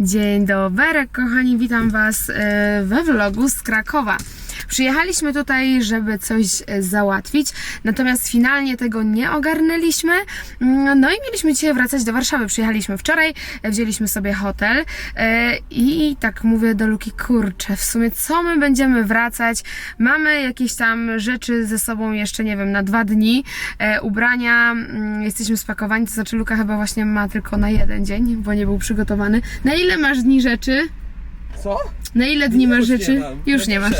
Dzień dobry, kochani, witam Was e, we vlogu z Krakowa. Przyjechaliśmy tutaj, żeby coś e, załatwić, natomiast finalnie tego nie ogarnęliśmy. Mm, No i mieliśmy dzisiaj wracać do Warszawy. Przyjechaliśmy wczoraj, e, wzięliśmy sobie hotel e, i tak mówię do Luki, kurczę, w sumie co my będziemy wracać? Mamy jakieś tam rzeczy ze sobą jeszcze, nie wiem, na dwa dni, ubrania, mm, jesteśmy spakowani, to znaczy Luka chyba właśnie ma tylko na jeden dzień, bo nie był przygotowany. Na ile masz dni rzeczy? Co? Na ile dni masz Już rzeczy? nie. Już No nie masz.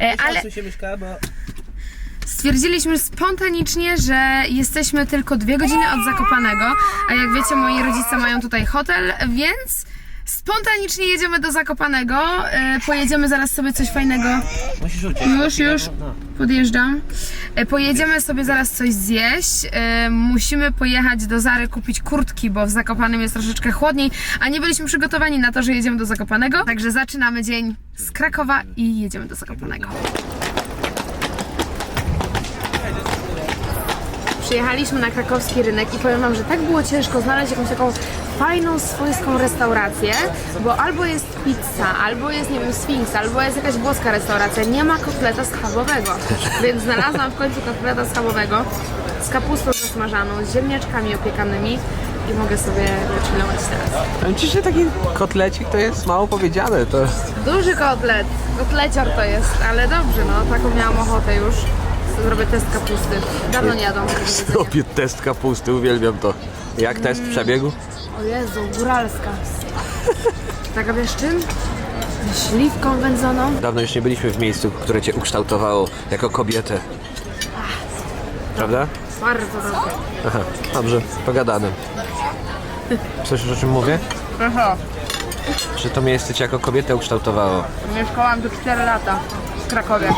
E, Ale... się mieszka, bo... stwierdziliśmy spontanicznie, że jesteśmy tylko dwie godziny od Zakopanego, a jak wiecie, moi rodzice mają tutaj hotel, więc spontanicznie jedziemy do Zakopanego. E, pojedziemy zaraz sobie coś fajnego. Musisz uciec. Już, już. No. Podjeżdżam. E, Pojedziemy sobie zaraz coś zjeść. E, Musimy pojechać do Zary kupić kurtki, bo w Zakopanem jest troszeczkę chłodniej, a nie byliśmy przygotowani na to, że jedziemy do Zakopanego. Także zaczynamy dzień z Krakowa i jedziemy do Zakopanego. Przyjechaliśmy na krakowski rynek i powiem Wam, że tak było ciężko znaleźć jakąś taką fajną, swojską restaurację, bo albo jest pizza, albo jest, nie wiem, Sphinx, albo jest jakaś włoska restauracja. Nie ma kotleta schabowego, więc znalazłam w końcu kotleta schabowego z kapustą zasmażaną, z ziemniaczkami opiekanymi i mogę sobie wychillować teraz. Powiem ci, że taki kotlecik to jest mało powiedziane. To Duży kotlet, kotlecior to jest, ale dobrze, no, taką miałam ochotę już. Zrobię test kapusty. Dawno nie jadłam takiego jedzenia. robię test kapusty, uwielbiam to. Jak test przebiegł? O Jezu, góralska. Taka wiesz czym? Śliwką wędzoną. Dawno już nie byliśmy w miejscu, które cię ukształtowało jako kobietę. Prawda? Bardzo dobre. Aha, dobrze, pogadane. Słyszysz o czym mówię? Aha, Że to miejsce cię jako kobietę ukształtowało. mieszkałam tu 4 lata w Krakowie.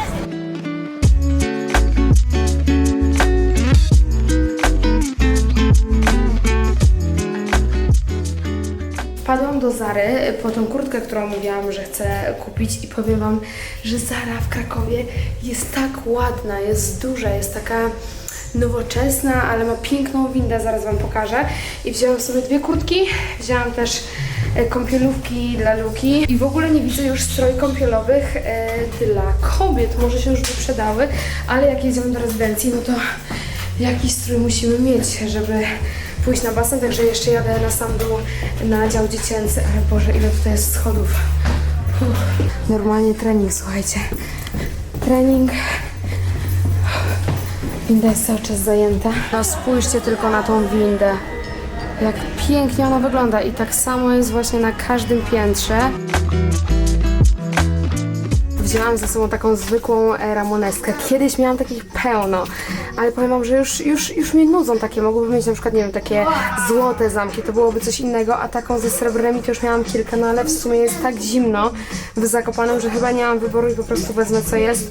Do Zary po tą kurtkę, którą mówiłam, że chcę kupić i powiem Wam, że Zara w Krakowie jest tak ładna, jest duża, jest taka nowoczesna, ale ma piękną windę, zaraz Wam pokażę. I wzięłam sobie dwie kurtki, wzięłam też e, kąpielówki dla Luki i w ogóle nie widzę już stroj kąpielowych e, dla kobiet, może się już wyprzedały, ale jak jedziemy do rezydencji, no to jakiś strój musimy mieć, żeby pójść na basen, także jeszcze jadę na sam dół na dział dziecięcy, ale Boże, ile tutaj jest schodów. Normalnie trening, słuchajcie. Trening. Winda jest cały czas zajęta. No spójrzcie tylko na tą windę. Jak pięknie ona wygląda i tak samo jest właśnie na każdym piętrze. Wzięłam ze sobą taką zwykłą e, ramoneskę. Kiedyś miałam takich pełno, ale powiem wam, że już, już, już mnie nudzą takie. Mogłyby mieć na przykład, nie wiem, takie złote zamki, to byłoby coś innego, a taką ze srebrnymi to już miałam kilka, no ale w sumie jest tak zimno w Zakopanem, że chyba nie mam wyboru i po prostu wezmę co jest,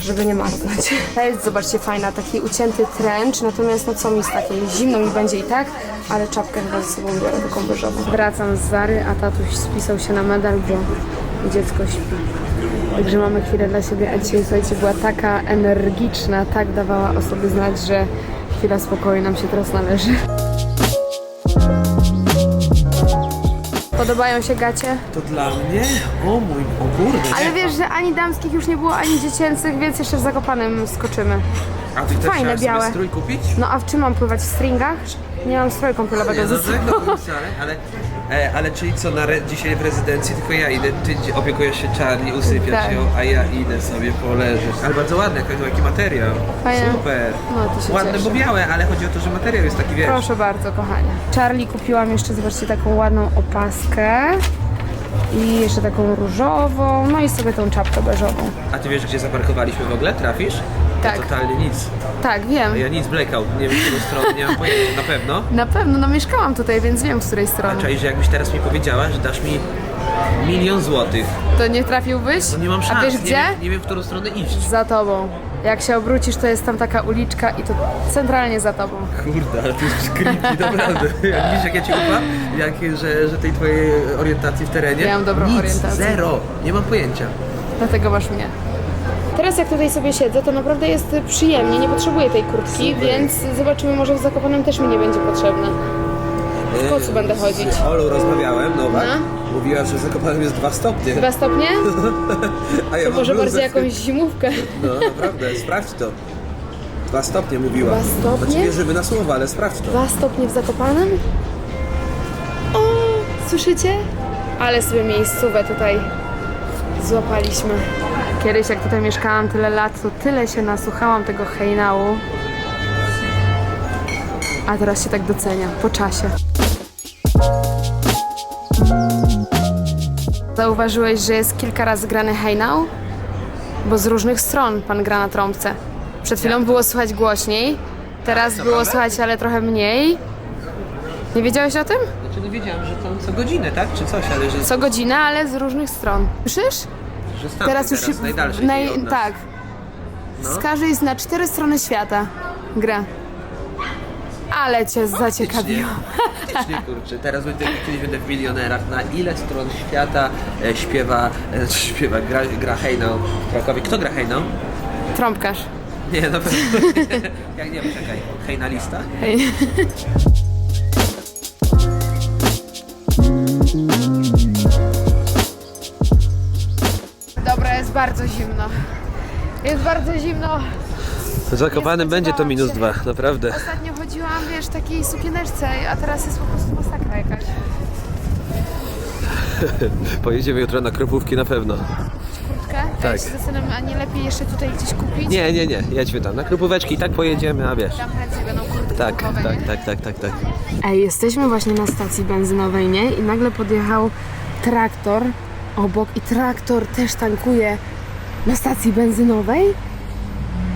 żeby nie marnąć. Ta jest, zobaczcie, fajna, taki ucięty trench, natomiast no co mi z takiej, zimno mi będzie i tak, ale czapkę chyba ze sobą biorę taką beżową. Wracam z Zary, a tatuś spisał się na medal, bo dziecko śpi. Także mamy chwilę dla siebie, a dzisiaj, słuchajcie, była taka energiczna, tak dawała o sobie znać, że chwila spokoju nam się teraz należy. Podobają się gacie? To dla mnie? O mój, o kurde. Ale wiesz, że ani damskich już nie było, ani dziecięcych, więc jeszcze w Zakopanem skoczymy. A ty też fajne, chciałaś białe. sobie strój kupić? No a w czym mam pływać? W stringach? Nie mam stroju kąpielowego Nie, ze no sobą. tego wcale, ale, e, ale czyli co, na re, dzisiaj w rezydencji tylko ja idę, ty opiekujesz się Charlie, usypiasz Tak. ją, a ja idę sobie poleżeć. Ale bardzo ładny, jaki, jaki materiał. Fajne. Super. No, to się Ładne, cieszę. bo białe, ale chodzi o to, że materiał jest taki, wiesz, Proszę bardzo, kochanie. Charlie kupiłam jeszcze, zobaczcie, taką ładną opaskę. I jeszcze taką różową, no i sobie tą czapkę beżową. A ty wiesz, gdzie zaparkowaliśmy w ogóle? Trafisz? Tak. Ja totalnie nic. Tak, wiem. Ja nic, blackout. Nie wiem, w którą stronę, nie mam pojęcia, na pewno. Na pewno, no mieszkałam tutaj, więc wiem, z której A strony. czaisz, że jakbyś teraz mi powiedziała, że dasz mi milion złotych, To nie trafiłbyś? to nie mam szans. A wiesz nie, gdzie? Wiem, nie wiem, w którą stronę iść. Za tobą. Jak się obrócisz, to jest tam taka uliczka i to centralnie za tobą. Kurde, ale to jest creepy, naprawdę. Jak widzisz, jak ja ci ufam? Jak, że, że tej twojej orientacji w terenie? Ja mam dobrą Nic, orientację. zero. Nie mam pojęcia. Dlatego masz mnie. Teraz jak tutaj sobie siedzę, to naprawdę jest przyjemnie, nie potrzebuję tej kurtki, więc zobaczymy, może w Zakopanem też mi nie będzie potrzebna. W kocu będę chodzić. Z Olą rozmawiałem, Nowak. No. Mówiła, że w Zakopanem jest 2 stopnie. Dwa stopnie? A ja To mam może bluzę. bardziej jakąś zimówkę. No naprawdę, sprawdź to. Dwa stopnie mówiła. Dwa stopnie? Znaczy wierzymy na słowo, ale sprawdź to. Dwa stopnie w Zakopanem? O, słyszycie? Ale sobie miejscówę tutaj złapaliśmy. Kiedyś jak tutaj mieszkałam tyle lat, to tyle się nasłuchałam tego hejnału. A teraz się tak docenia, po czasie. Zauważyłeś, że jest kilka razy grany hejnał? Bo z różnych stron pan gra na trąbce. Przed chwilą było słychać głośniej, teraz było słychać, ale trochę mniej. Nie wiedziałeś o tym? Znaczy no wiedziałem, że to co godzinę, tak? Czy coś, ale że... Co godzinę, ale z różnych stron. Słyszysz? Że Teraz już się. najdalszej naj- od nas. tak. Każdej z na cztery strony świata gra. Ale cię zaciekawiło. Faktycznie, kurczę, teraz będę, kiedyś będę w milionerach. Na ile stron świata e, śpiewa, e, śpiewa, gra, gra hejnał w Krakowie? Kto gra hejnał? Trąbkarz. Nie, na pewno. Jak nie, czekaj. Hejnalista? Hej. Bardzo zimno. Jest bardzo zimno. W Zakopanem będzie to minus dwa, naprawdę. Ostatnio chodziłam, wiesz, w takiej sukieneczce, a teraz jest po prostu masakra jakaś. Pojedziemy jutro na Kropówki na pewno. Kurtkę? Tak. Ja się zastanawiam, a nie lepiej jeszcze tutaj gdzieś kupić? Nie, nie, nie, jedźmy tam. Na Kropóweczki i tak pojedziemy, a wiesz. Tam będą kurtki Tak, kupowe, tak, nie? tak, tak, tak, tak. Ej, jesteśmy właśnie na stacji benzynowej, nie? I nagle podjechał traktor obok i traktor też tankuje na stacji benzynowej?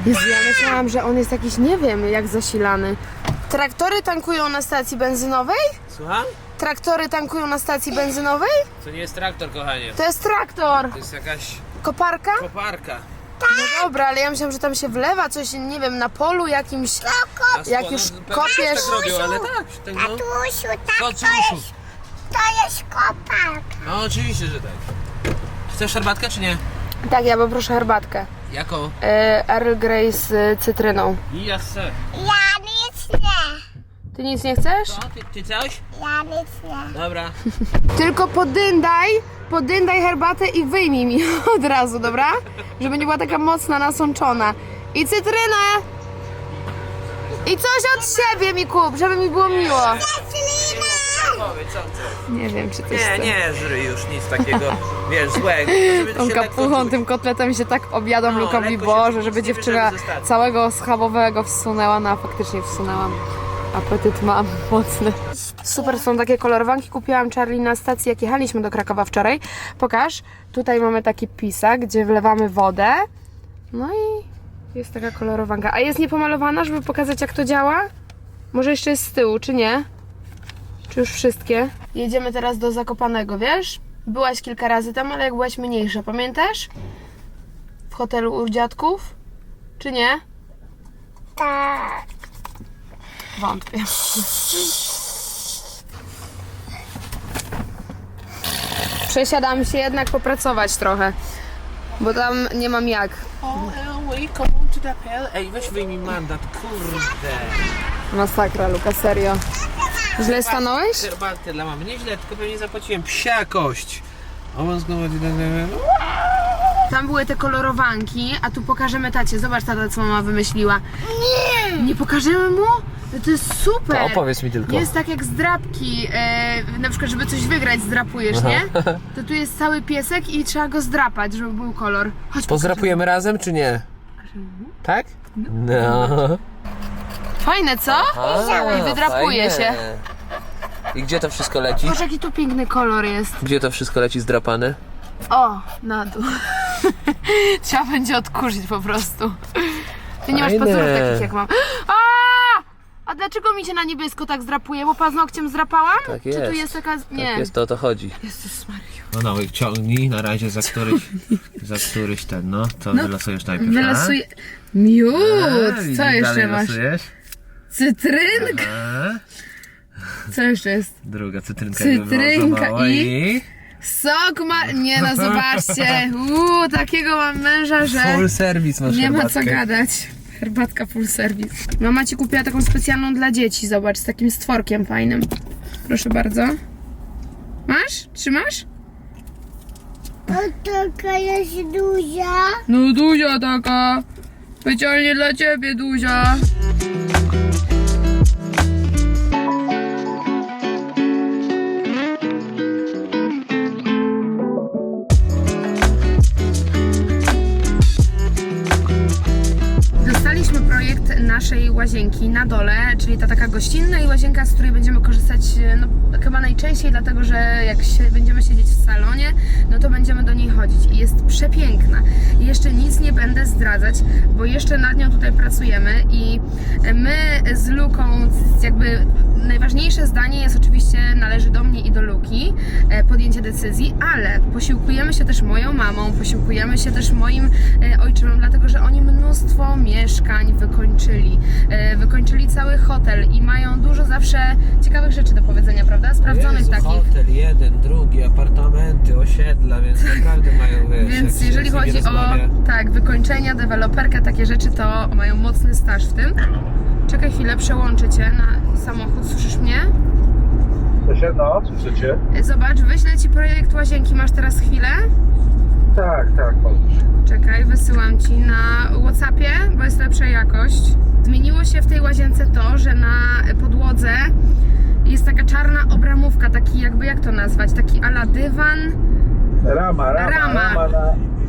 Jezu, ja myślałam, że on jest jakiś, nie wiem, jak zasilany. Traktory tankują na stacji benzynowej? Słucham? Traktory tankują na stacji benzynowej? To nie jest traktor, kochanie. To jest traktor! To jest jakaś Koparka? koparka. No dobra, ale ja myślałam, że tam się wlewa coś, nie wiem, na polu jakimś... Jak już kopiesz... Tak robią, ale tak. tak no. Tatusiu, tak, To jest, to jest kopak. No oczywiście, że tak. Chcesz herbatkę czy nie? Tak, ja poproszę herbatkę. Jaką? E, Earl Grey z e, cytryną. Ja chcę. Ja nic nie. Ty nic nie chcesz? Co? Ty, ty coś? Ja nic nie. Dobra. Tylko podyndaj, podyndaj herbatę i wyjmij mi od razu, dobra? Żeby nie była taka mocna, nasączona. I cytrynę! I coś od siebie mi kup, żeby mi było miło. Zaslina! Co? Nie wiem, czy coś Nie, chce. nie żryj już nic takiego, wiesz, złego. Żeby Tą się lekko kapuchą, tym kotletem się tak objadam No, Lukowi lekko się Boże, żeby nie dziewczyna całego schabowego wsunęła, no a faktycznie wsunęłam. Apetyt mam mocny. Super są takie kolorowanki. Kupiłam Charlie na stacji, jak jechaliśmy do Krakowa wczoraj. Pokaż. Tutaj mamy taki pisak, gdzie wlewamy wodę. No i jest taka kolorowanka. A jest niepomalowana, żeby pokazać jak to działa? Może jeszcze jest z tyłu, czy nie? Czy już wszystkie? Jedziemy teraz do Zakopanego, wiesz? Byłaś kilka razy tam, ale jak byłaś mniejsza, pamiętasz? W hotelu u dziadków? Czy nie? Tak. Wątpię. Przesiadam się jednak popracować trochę, bo tam nie mam jak. Ej, weź wyjmij mandat, kurde. Masakra, Luka, serio. Źle stanąłeś? Herbatkę dla mamy. Nieźle, tylko pewnie zapłaciłem psia kość. O, on znowu... Tam były te kolorowanki, a tu pokażemy tacie. Zobacz tata, co mama wymyśliła. Nie! Nie pokażemy mu? No to jest super! To opowiedz mi tylko. Jest tak jak zdrapki, e, na przykład, żeby coś wygrać, zdrapujesz, nie? To tu jest cały piesek i trzeba go zdrapać, żeby był kolor. Chodź, Pozrapujemy razem, czy nie? Tak? No. Fajne, co? I wydrapuje się. I gdzie to wszystko leci? Patrz, jaki tu piękny kolor jest. Gdzie to wszystko leci zdrapane? O, na dół. Trzeba będzie odkurzyć po prostu. Ty nie masz Fajne. pazurów takich jak mam. A! A dlaczego mi się na niebiesko tak zdrapuje? Bo paznokciem zdrapałam? Tak Czy tu jest. jest taka... Nie. Tak jest, to o to chodzi. Jezus Maria. No no, ciągnij na razie za któryś, za któryś ten, no. To wylosujesz najpierw, Wylasuję... Miód! Co jeszcze masz? Losujesz? Cytrynka! A, Co jeszcze jest? druga cytrynka. Cytrynka wywołała i- Sok ma... Nie no, zobaczcie. Uuu, takiego mam męża, że... Full service masz Nie ma herbatkę. co gadać. Herbatka full service. Mama ci kupiła taką specjalną dla dzieci, zobacz, z takim stworkiem fajnym. Proszę bardzo. Masz? Trzymasz? O, taka jest duża. No Duzia taka. Specjalnie dla ciebie, Duzia. Bye. Naszej łazienki na dole, czyli ta taka gościnna i łazienka, z której będziemy korzystać e, no, chyba najczęściej, dlatego że jak się, będziemy siedzieć w salonie, no to będziemy do niej chodzić i jest przepiękna. I jeszcze nic nie będę zdradzać, bo jeszcze nad nią tutaj pracujemy i my z Luką jakby najważniejsze zdanie jest oczywiście należy do mnie i do Luki e, podjęcie decyzji, ale posiłkujemy się też moją mamą, posiłkujemy się też moim e, ojczymem, dlatego że oni mnóstwo mieszkań wykończyli. E, Wykończyli cały hotel i mają dużo zawsze ciekawych rzeczy do powiedzenia, prawda? Sprawdzonych Jezu, takich. hotel, jeden, drugi, apartamenty, osiedla, więc naprawdę mają wiesz, Więc jeżeli chodzi o tak, wykończenia, deweloperkę, takie rzeczy, to mają mocny staż w tym. Czekaj chwilę, przełączę cię na samochód, słyszysz mnie? Proszę, no, słyszycie? Zobacz, wyślę ci projekt łazienki, masz teraz chwilę? Tak, tak, chodź. Czekaj, wysyłam ci na Whatsappie, bo jest lepsza jakość. Zmieniło się w tej łazience to, że na podłodze jest taka czarna obramówka, taki jakby jak to nazwać, taki ala dywan. Rama, rama, Rama. rama, na,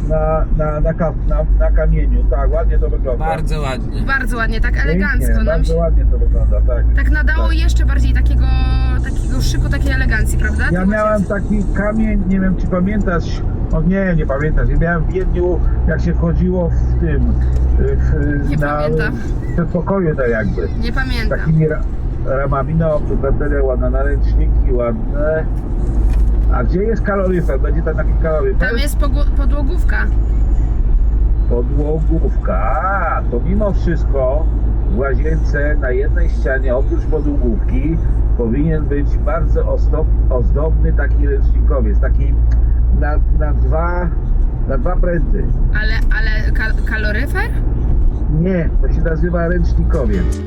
na, na, na, ka- na, na kamieniu, tak, ładnie to wygląda. Bardzo ładnie. Bardzo ładnie, tak Pięknie, elegancko. Nam bardzo się, ładnie to wygląda, tak. tak nadało Tak. jeszcze bardziej takiego, takiego szyku, takiej elegancji, prawda? Ja miałem łazience? taki kamień, nie wiem czy pamiętasz, no nie, nie pamiętasz, ja miałem w Wiedniu, jak się wchodziło w tym, w, Nie na pamiętam. przedpokoju tak jakby, Nie pamiętam. takimi ra, ramami, no, będę ładne, naręczniki ładne. A gdzie jest kaloryfer? Będzie tam taki kaloryfer? Tam jest podłogówka. Podłogówka. A, to mimo wszystko w łazience na jednej ścianie oprócz podłogówki powinien być bardzo ozdobny taki ręcznikowiec, taki na, na dwa na dwa pręty. Ale, ale kal- kaloryfer? Nie, to się nazywa ręcznikowiec.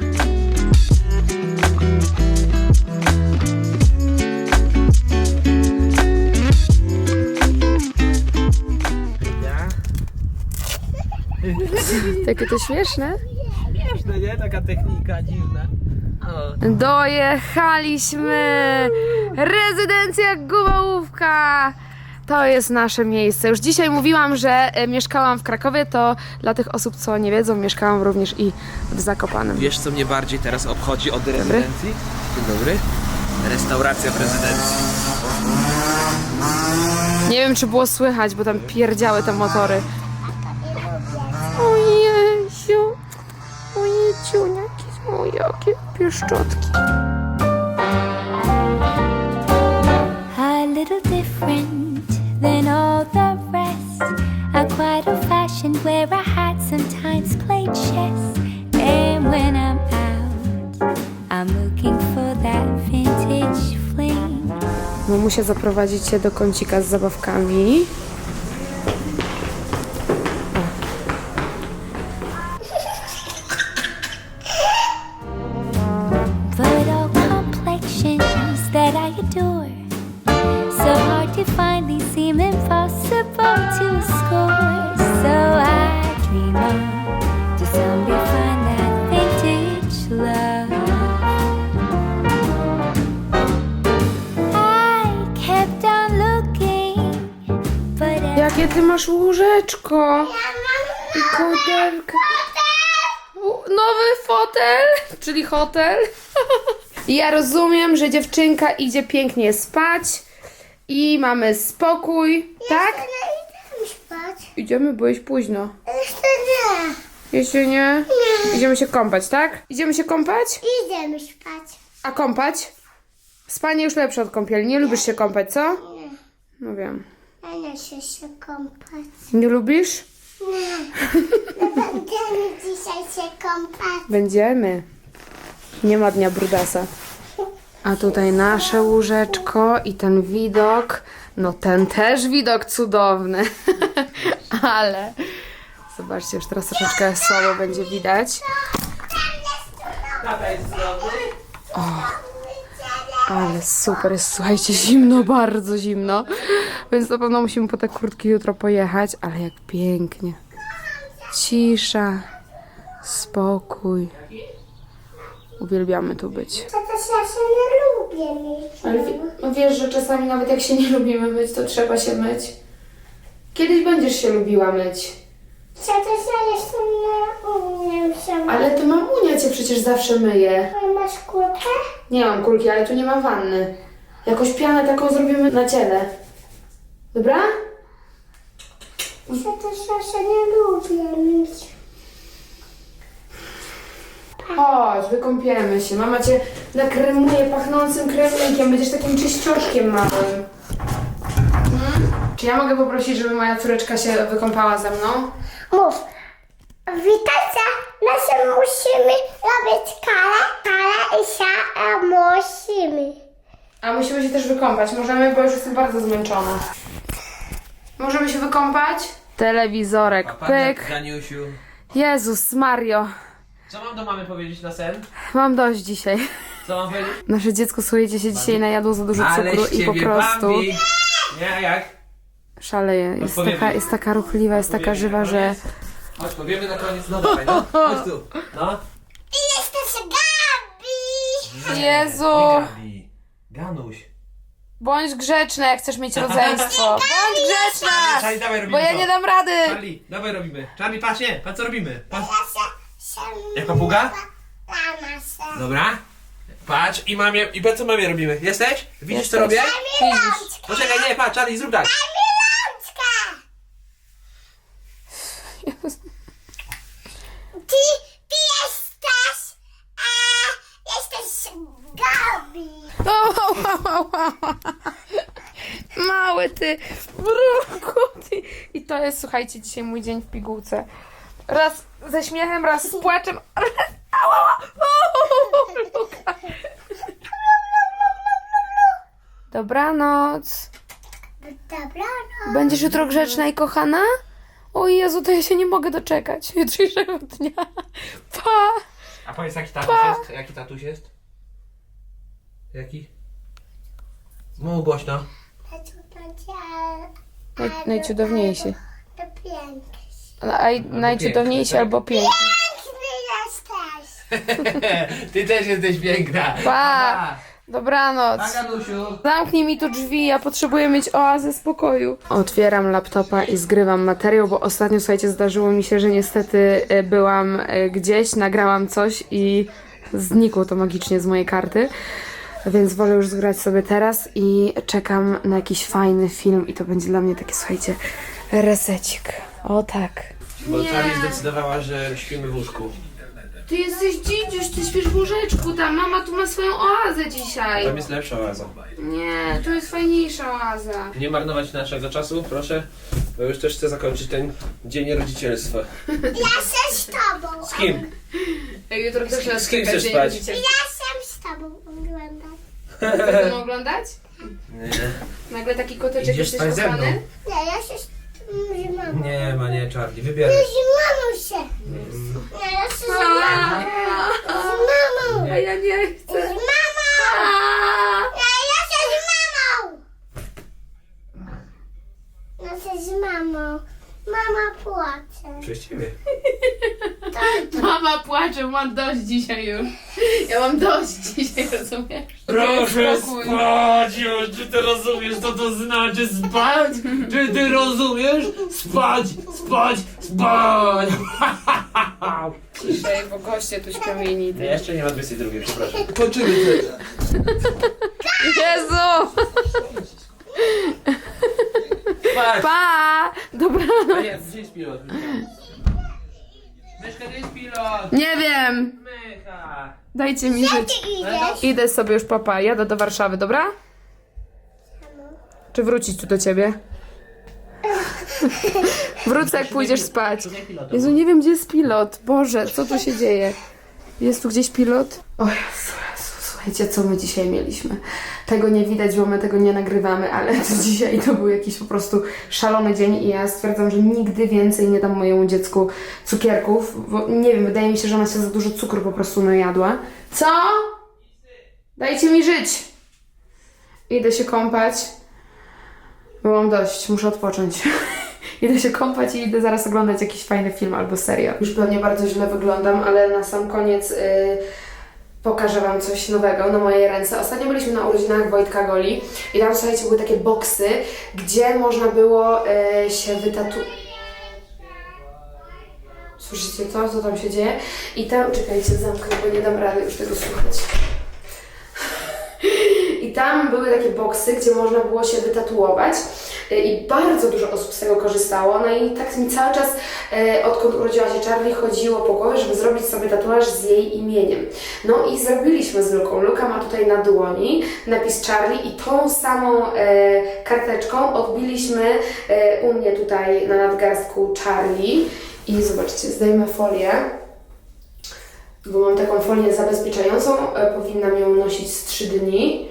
Takie to śmieszne. Śmieszne, nie? Taka technika dziwna. O. Dojechaliśmy! Rezydencja Gumałówka! To jest nasze miejsce. Już dzisiaj mówiłam, że e, mieszkałam w Krakowie, to dla tych osób, co nie wiedzą, mieszkałam również i w Zakopanem. Wiesz, co mnie bardziej teraz obchodzi od rezydencji? Dzień dobry. Restauracja w rezydencji. Nie wiem, czy było słychać, bo tam pierdziały te motory. Jakie pieszczotki. a little different than all the rest. I'm quite old fashioned where I had sometimes played chess. And when I'm out, I'm looking for that vintage fling. Mamusia zaprowadzić cię do kącika z zabawkami. Jakie ty masz łóżeczko i kołderkę. U- Nowy fotel, czyli hotel. Ja rozumiem, że dziewczynka idzie pięknie spać i mamy spokój, tak? idziemy spać. Idziemy, bo jest późno. Jeszcze nie. Jeśli nie, idziemy się kąpać, tak? Idziemy się kąpać? Idziemy spać. A kąpać? Spanie już lepsze od kąpieli. Nie lubisz się kąpać, co? No wiem. Ja nie chcę się kąpać. Nie lubisz? Będziemy dzisiaj się kąpać. Będziemy. Nie ma dnia brudasa. A tutaj nasze łóżeczko i ten widok. No ten też widok cudowny. Ale zobaczcie, już teraz troszeczkę słabo będzie widać. Ale super, jest słuchajcie, zimno, bardzo zimno. Więc na pewno musimy po te kurtki jutro pojechać, ale jak pięknie. Cisza, spokój. Uwielbiamy tu być. Też ja się nie lubię mieć. Ale wi- wiesz, że czasami nawet jak się nie lubimy myć, to trzeba się myć. Kiedyś będziesz się lubiła myć. Też ja jeszcze nie umiem się Ale to mamunia cię przecież zawsze myje. Masz kurtkę? Nie mam kulki, ale tu nie ma wanny. Jakąś pianę taką zrobimy na ciele. Dobra? To też ja się nie lubię mieć. Chodź, wykąpiemy się. Mama cię nakremuje pachnącym kremnikiem. Będziesz takim czyścioszkiem małym. Hmm? Czy ja mogę poprosić, żeby moja córeczka się wykąpała ze mną? Mów. Witajcie, nasze musimy robić kale, kale i się e, musimy. A musimy się też wykąpać. Możemy, bo już jestem bardzo zmęczona. Możemy się wykąpać? Telewizorek, pyk. Daniusiu. Jezus Mario. Co mam do mamy powiedzieć na sen? Mam dość dzisiaj. Co mam powiedzieć? Nasze dziecko, słuchajcie, się dzisiaj najadło za dużo cukru i po prostu Bambi. Nie, jak? szaleje. Jest Odpowiemy. taka, jest taka ruchliwa, jest taka żywa, że... Chodź, powiemy na koniec. No dawaj, no. Chodź tu. No. I jesteś Gabi! Jezu! Gabi. Ganuś. Bądź grzeczna, jak chcesz mieć rodzeństwo. Bądź grzeczna! Charlie, dawaj robimy Bo ja to. nie dam rady! Charlie, dawaj robimy. Charlie, patrz, nie. Patrz co robimy. Patrz. Ja się, się Jak papuga? Lama się. Dobra. Patrz i mamie, i patrz co mamie robimy. Jesteś? Widzisz co robię? Widzisz? Poczekaj, nie, patrz, Charlie, zrób tak. Ty, ty jesteś, a jesteś Gabi. Mały ty, bruku ty. I to jest, słuchajcie, dzisiaj mój dzień w pigułce. Raz ze śmiechem, raz z płaczem. Ała, ała. Luka. Dobranoc. Dobra, no. Będziesz jutro grzeczna i kochana? O Jezu, to ja się nie mogę doczekać jutrzejszego dnia. Pa! A powiedz jaki tatuś jest? Jaki tatuś jest? Jaki? Mów głośno. Naj, najcudowniejszy. to piękny. Naj, najcudowniejszy tak? albo piękny. Piękny jesteś. Ty też jesteś piękna. Pa! Dobranoc. Ganusiu. Zamknij mi tu drzwi, ja potrzebuję mieć oazę spokoju. Otwieram laptopa i zgrywam materiał, bo ostatnio, słuchajcie, zdarzyło mi się, że niestety e, byłam e, gdzieś, nagrałam coś i znikło to magicznie z mojej karty. Więc wolę już zgrać sobie teraz i czekam na jakiś fajny film i to będzie dla mnie takie, słuchajcie, resecik. O tak. Bo Charlie zdecydowała, że śpimy w łóżku. Ty jesteś dzidziuś, ty śpisz w łóżeczku, ta mama tu ma swoją oazę dzisiaj. Tam jest lepsza oaza. Nie, to jest fajniejsza oaza. Nie marnować naszego czasu, proszę. Bo już też chcę zakończyć ten dzień rodzicielstwa. Ja się z tobą. Z kim? Jutro też z kim chcesz spać? Ja się z tobą oglądam. Chcesz oglądać? Nie. Nagle taki koteczek Idziesz jesteś spać ze mną? kochany? Nie, ja się z, Nie ma, nie, Charlie, wybieraj. Z mamą się. Nie, ja się z mamą. Z mamą. A ja nie chcę. Nie, ja się z mamą. Ja się z mamą. Mama płacze. Przez ciebie. Mama płacze, mam dość dzisiaj już. Ja mam dość dzisiaj, rozumiesz? Proszę Spokój. spać już, czy ty rozumiesz co to znaczy spać? Czy ty rozumiesz? Spać, spać, spać! Ciszej, bo goście tu śpią inni. Nie, jeszcze nie ma 22, przepraszam. Kończymy Jezu! Spać! Pa! Dobra. A nie, gdzie jest pilot? Myszka, gdzie jest pilot? Nie wiem. Mycha! Dajcie mi żyć. Idziesz? Idę sobie już, papa. Jadę do Warszawy, dobra? Czy wrócić tu do ciebie? Wrócę, jak pójdziesz spać. Jezu, nie wiem, gdzie jest pilot. Boże, co tu się dzieje? Jest tu gdzieś pilot? O Jezu, słuchajcie, co my dzisiaj mieliśmy. Tego nie widać, bo my tego nie nagrywamy, ale dzisiaj to był jakiś po prostu szalony dzień i ja stwierdzam, że nigdy więcej nie dam mojemu dziecku cukierków, bo nie wiem, wydaje mi się, że ona się za dużo cukru po prostu najadła. Co? Dajcie mi żyć! Idę się kąpać, bo mam dość, muszę odpocząć. idę się kąpać i idę zaraz oglądać jakiś fajny film albo serial. Już pewnie bardzo źle wyglądam, ale na sam koniec y, pokażę Wam coś nowego na mojej ręce. Ostatnio byliśmy na urodzinach Wojtka Goli i tam, słuchajcie, były takie boksy, gdzie można było y, się wytatuować. Słyszycie to, co tam się dzieje? I tam, czekajcie, zamknę, bo nie dam rady już tego słuchać. I tam były takie boksy, gdzie można było się wytatuować i bardzo dużo osób z tego korzystało. No i tak mi cały czas, e, odkąd urodziła się Charlie, chodziło po głowie, żeby zrobić sobie tatuaż z jej imieniem. No i zrobiliśmy z Luką. Luka ma tutaj na dłoni napis Charlie i tą samą e, karteczką odbiliśmy e, u mnie tutaj na nadgarstku Charlie. I zobaczcie, zdejmę folię bo mam taką folię zabezpieczającą, e, powinnam ją nosić z 3 dni.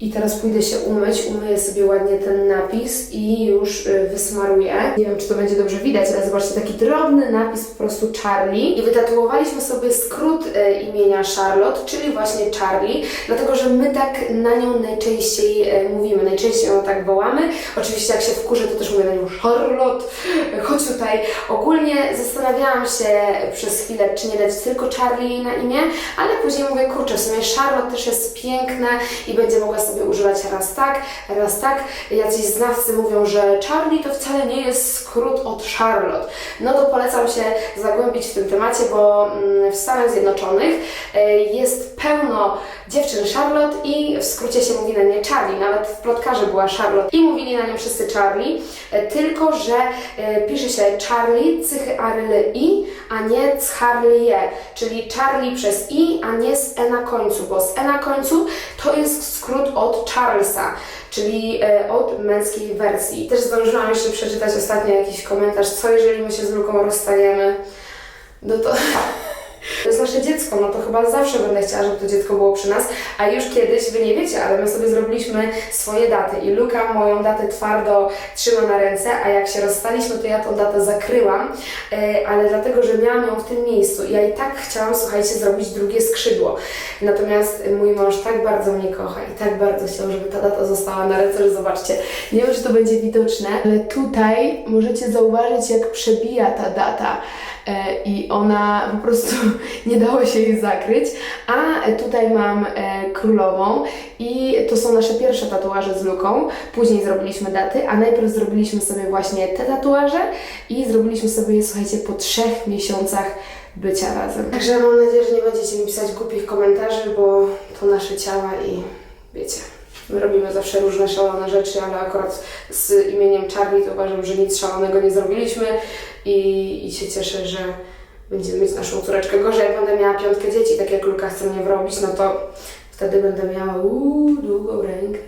I teraz pójdę się umyć, umyję sobie ładnie ten napis i już y, wysmaruję. Nie wiem, czy to będzie dobrze widać, ale zobaczcie, taki drobny napis po prostu Charlie. I wytatuowaliśmy sobie skrót y, imienia Charlotte, czyli właśnie Charlie, dlatego, że my tak na nią najczęściej y, mówimy, najczęściej ją tak wołamy. Oczywiście jak się wkurzę, to też mówię na nią Charlotte, chodź tutaj. Ogólnie zastanawiałam się przez chwilę, czy nie dać tylko Charlie na imię, ale później mówię, kurczę, w sumie Charlotte też jest piękne i będzie mogła sobie używać raz tak, raz tak. Jacyś znawcy mówią, że Charlie to wcale nie jest skrót od Charlotte. No to polecam się zagłębić w tym temacie, bo mm, w Stanach Zjednoczonych e, jest pełno dziewczyn Charlotte i w skrócie się mówi na nie Charlie. Nawet w plotkarze była Charlotte i mówili na nią wszyscy Charlie, e, tylko że e, pisze się Charlie, cychy aryle i, a nie charlie, czyli Charlie przez i, a nie z e na końcu, bo z e na końcu to jest skrót od Charlesa, czyli e, od męskiej wersji. Też zdążyłam jeszcze przeczytać ostatnio jakiś komentarz, co jeżeli my się z Luką rozstaniemy, no to... To jest nasze dziecko, no to chyba zawsze będę chciała, żeby to dziecko było przy nas, a już kiedyś, Wy nie wiecie, ale my sobie zrobiliśmy swoje daty i Luka moją datę twardo trzyma na ręce, a jak się rozstaliśmy, to ja tą datę zakryłam, e, ale dlatego, że miałam ją w tym miejscu ja i tak chciałam, słuchajcie, zrobić drugie skrzydło. Natomiast mój mąż tak bardzo mnie kocha i tak bardzo chciał, żeby ta data została na ręce, że zobaczcie, nie wiem, czy to będzie widoczne, ale tutaj możecie zauważyć, jak przebija ta data e, i ona po prostu nie dało się jej zakryć. A tutaj mam e, królową i to są nasze pierwsze tatuaże z Luką. Później zrobiliśmy daty, a najpierw zrobiliśmy sobie właśnie te tatuaże i zrobiliśmy sobie je, słuchajcie, po trzech miesiącach bycia razem. Także mam nadzieję, że nie będziecie mi pisać głupich komentarzy, bo to nasze ciała i wiecie. My robimy zawsze różne szalone rzeczy, ale akurat z imieniem Charlie to uważam, że nic szalonego nie zrobiliśmy i, i się cieszę, że będziemy mieć naszą córeczkę. Gorzej, jak będę miała piątkę dzieci, tak jak Luka chce mnie wrobić, no to wtedy będę miała uuu, długą rękę.